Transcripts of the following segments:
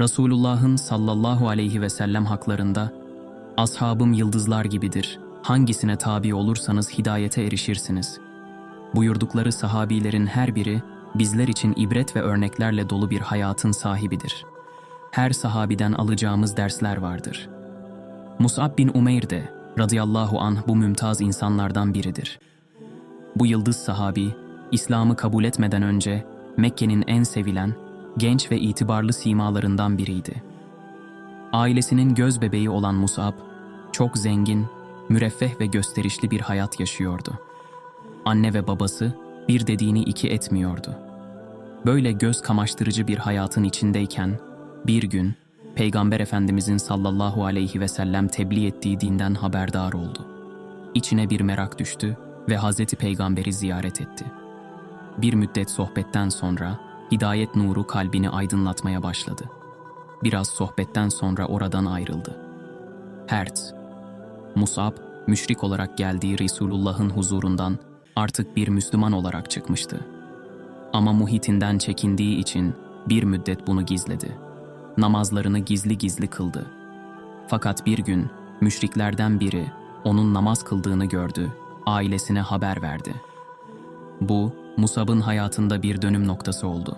Resulullah'ın sallallahu aleyhi ve sellem haklarında Ashabım yıldızlar gibidir. Hangisine tabi olursanız hidayete erişirsiniz. Buyurdukları sahabilerin her biri bizler için ibret ve örneklerle dolu bir hayatın sahibidir. Her sahabiden alacağımız dersler vardır. Mus'ab bin Umeyr de radıyallahu anh bu mümtaz insanlardan biridir. Bu yıldız sahabi, İslam'ı kabul etmeden önce Mekke'nin en sevilen, genç ve itibarlı simalarından biriydi. Ailesinin göz bebeği olan Mus'ab, çok zengin, müreffeh ve gösterişli bir hayat yaşıyordu. Anne ve babası bir dediğini iki etmiyordu. Böyle göz kamaştırıcı bir hayatın içindeyken, bir gün Peygamber Efendimizin sallallahu aleyhi ve sellem tebliğ ettiği dinden haberdar oldu. İçine bir merak düştü ve Hazreti Peygamber'i ziyaret etti. Bir müddet sohbetten sonra hidayet nuru kalbini aydınlatmaya başladı. Biraz sohbetten sonra oradan ayrıldı. Hertz, Musab, müşrik olarak geldiği Resulullah'ın huzurundan artık bir Müslüman olarak çıkmıştı. Ama muhitinden çekindiği için bir müddet bunu gizledi. Namazlarını gizli gizli kıldı. Fakat bir gün müşriklerden biri onun namaz kıldığını gördü, ailesine haber verdi. Bu, Musab'ın hayatında bir dönüm noktası oldu.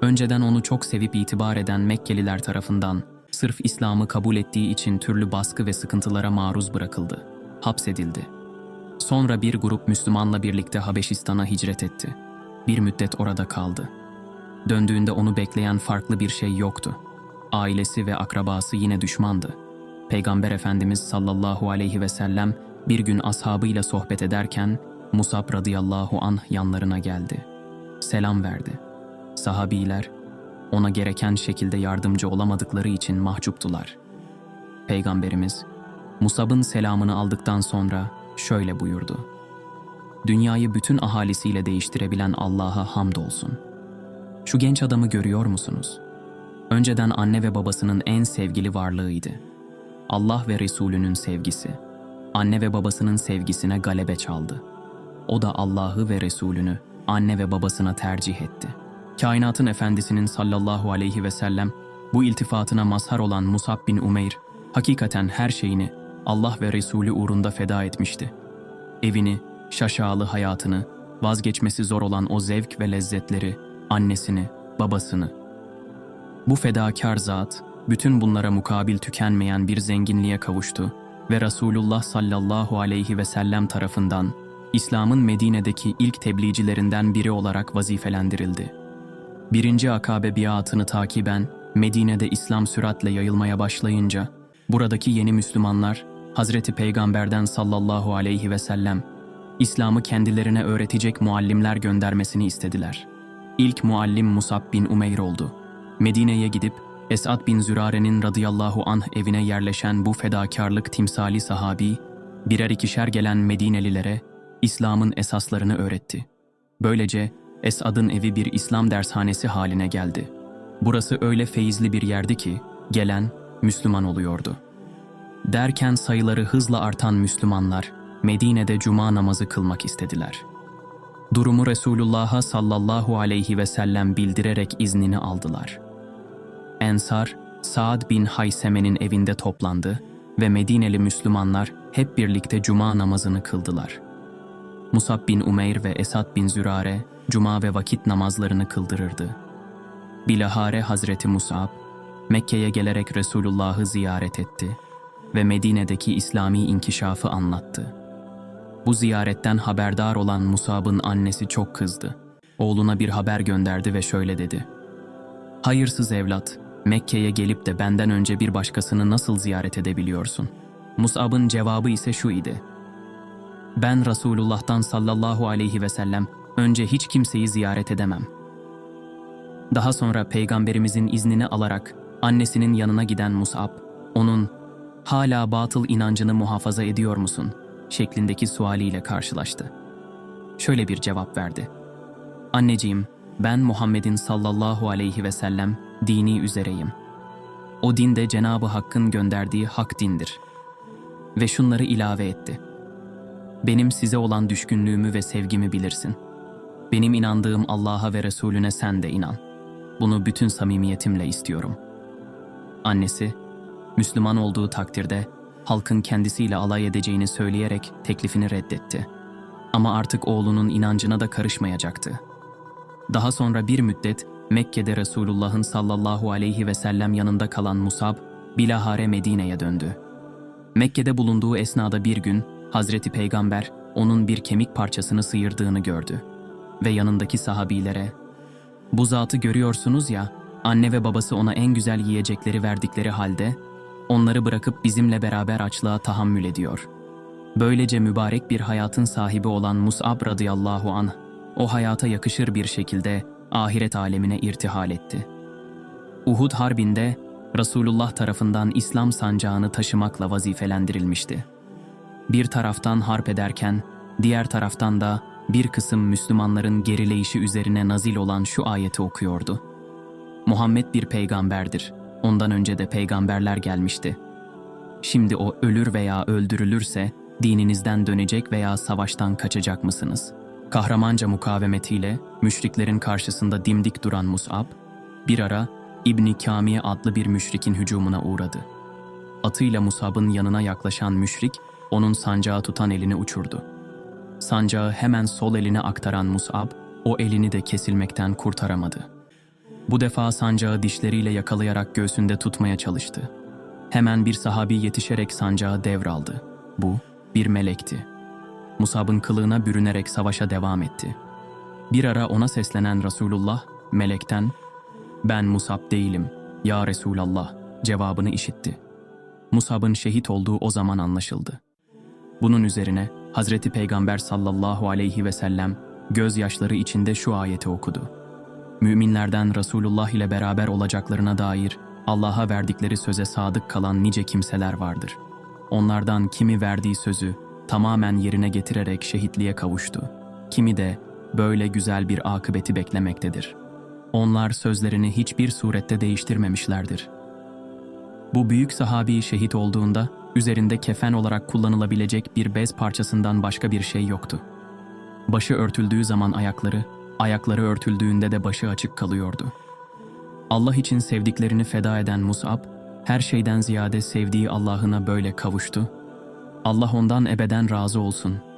Önceden onu çok sevip itibar eden Mekkeliler tarafından sırf İslam'ı kabul ettiği için türlü baskı ve sıkıntılara maruz bırakıldı. Hapsedildi. Sonra bir grup Müslümanla birlikte Habeşistan'a hicret etti. Bir müddet orada kaldı. Döndüğünde onu bekleyen farklı bir şey yoktu. Ailesi ve akrabası yine düşmandı. Peygamber Efendimiz sallallahu aleyhi ve sellem bir gün ashabıyla sohbet ederken Musab radıyallahu anh yanlarına geldi. Selam verdi. Sahabiler ona gereken şekilde yardımcı olamadıkları için mahcuptular. Peygamberimiz Musab'ın selamını aldıktan sonra şöyle buyurdu. Dünyayı bütün ahalisiyle değiştirebilen Allah'a hamdolsun. Şu genç adamı görüyor musunuz? Önceden anne ve babasının en sevgili varlığıydı. Allah ve Resulünün sevgisi, anne ve babasının sevgisine galebe çaldı. O da Allah'ı ve Resulünü anne ve babasına tercih etti. Kainatın efendisinin sallallahu aleyhi ve sellem bu iltifatına mazhar olan Musab bin Umeyr hakikaten her şeyini Allah ve Resulü uğrunda feda etmişti. Evini, şaşalı hayatını, vazgeçmesi zor olan o zevk ve lezzetleri, annesini, babasını. Bu fedakar zat, bütün bunlara mukabil tükenmeyen bir zenginliğe kavuştu ve Resulullah sallallahu aleyhi ve sellem tarafından İslam'ın Medine'deki ilk tebliğcilerinden biri olarak vazifelendirildi. Birinci akabe biatını takiben Medine'de İslam süratle yayılmaya başlayınca buradaki yeni Müslümanlar Hazreti Peygamber'den sallallahu aleyhi ve sellem İslam'ı kendilerine öğretecek muallimler göndermesini istediler. İlk muallim Musab bin Umeyr oldu. Medine'ye gidip Esad bin Zürare'nin radıyallahu anh evine yerleşen bu fedakarlık timsali sahabi, birer ikişer gelen Medinelilere İslam'ın esaslarını öğretti. Böylece Esad'ın evi bir İslam dershanesi haline geldi. Burası öyle feyizli bir yerdi ki gelen Müslüman oluyordu. Derken sayıları hızla artan Müslümanlar Medine'de cuma namazı kılmak istediler. Durumu Resulullah'a sallallahu aleyhi ve sellem bildirerek iznini aldılar. Ensar, Saad bin Hayseme'nin evinde toplandı ve Medineli Müslümanlar hep birlikte cuma namazını kıldılar. Musab bin Umeyr ve Esad bin Zürare cuma ve vakit namazlarını kıldırırdı. Bilahare Hazreti Musab, Mekke'ye gelerek Resulullah'ı ziyaret etti ve Medine'deki İslami inkişafı anlattı. Bu ziyaretten haberdar olan Musab'ın annesi çok kızdı. Oğluna bir haber gönderdi ve şöyle dedi. Hayırsız evlat, Mekke'ye gelip de benden önce bir başkasını nasıl ziyaret edebiliyorsun? Musab'ın cevabı ise şu idi. Ben Resulullah'tan sallallahu aleyhi ve sellem önce hiç kimseyi ziyaret edemem. Daha sonra peygamberimizin iznini alarak annesinin yanına giden Mus'ab, onun ''Hala batıl inancını muhafaza ediyor musun?'' şeklindeki sualiyle karşılaştı. Şöyle bir cevap verdi. Anneciğim, ben Muhammed'in sallallahu aleyhi ve sellem dini üzereyim. O din de Cenab-ı Hakk'ın gönderdiği hak dindir. Ve şunları ilave etti. Benim size olan düşkünlüğümü ve sevgimi bilirsin. Benim inandığım Allah'a ve Resulüne sen de inan. Bunu bütün samimiyetimle istiyorum. annesi, Müslüman olduğu takdirde halkın kendisiyle alay edeceğini söyleyerek teklifini reddetti. Ama artık oğlunun inancına da karışmayacaktı. Daha sonra bir müddet Mekke'de Resulullah'ın sallallahu aleyhi ve sellem yanında kalan Musab, bilahare Medine'ye döndü. Mekke'de bulunduğu esnada bir gün Hazreti Peygamber onun bir kemik parçasını sıyırdığını gördü. Ve yanındaki sahabilere, ''Bu zatı görüyorsunuz ya, anne ve babası ona en güzel yiyecekleri verdikleri halde, onları bırakıp bizimle beraber açlığa tahammül ediyor.'' Böylece mübarek bir hayatın sahibi olan Mus'ab radıyallahu anh, o hayata yakışır bir şekilde ahiret alemine irtihal etti. Uhud Harbi'nde Resulullah tarafından İslam sancağını taşımakla vazifelendirilmişti. Bir taraftan harp ederken, diğer taraftan da bir kısım Müslümanların gerileyişi üzerine nazil olan şu ayeti okuyordu. Muhammed bir peygamberdir. Ondan önce de peygamberler gelmişti. Şimdi o ölür veya öldürülürse dininizden dönecek veya savaştan kaçacak mısınız? Kahramanca mukavemetiyle müşriklerin karşısında dimdik duran Mus'ab, bir ara İbni Kamiye adlı bir müşrikin hücumuna uğradı. Atıyla Musab'ın yanına yaklaşan müşrik, onun sancağı tutan elini uçurdu. Sancağı hemen sol eline aktaran Mus'ab, o elini de kesilmekten kurtaramadı. Bu defa sancağı dişleriyle yakalayarak göğsünde tutmaya çalıştı. Hemen bir sahabi yetişerek sancağı devraldı. Bu, bir melekti. Musab'ın kılığına bürünerek savaşa devam etti. Bir ara ona seslenen Resulullah, melekten, ''Ben Musab değilim, ya Resulallah'' cevabını işitti. Musab'ın şehit olduğu o zaman anlaşıldı. Bunun üzerine Hazreti Peygamber sallallahu aleyhi ve sellem gözyaşları içinde şu ayeti okudu. Müminlerden Resulullah ile beraber olacaklarına dair Allah'a verdikleri söze sadık kalan nice kimseler vardır. Onlardan kimi verdiği sözü tamamen yerine getirerek şehitliğe kavuştu. Kimi de böyle güzel bir akıbeti beklemektedir. Onlar sözlerini hiçbir surette değiştirmemişlerdir. Bu büyük sahabi şehit olduğunda üzerinde kefen olarak kullanılabilecek bir bez parçasından başka bir şey yoktu. Başı örtüldüğü zaman ayakları, ayakları örtüldüğünde de başı açık kalıyordu. Allah için sevdiklerini feda eden Mus'ab, her şeyden ziyade sevdiği Allah'ına böyle kavuştu. Allah ondan ebeden razı olsun.''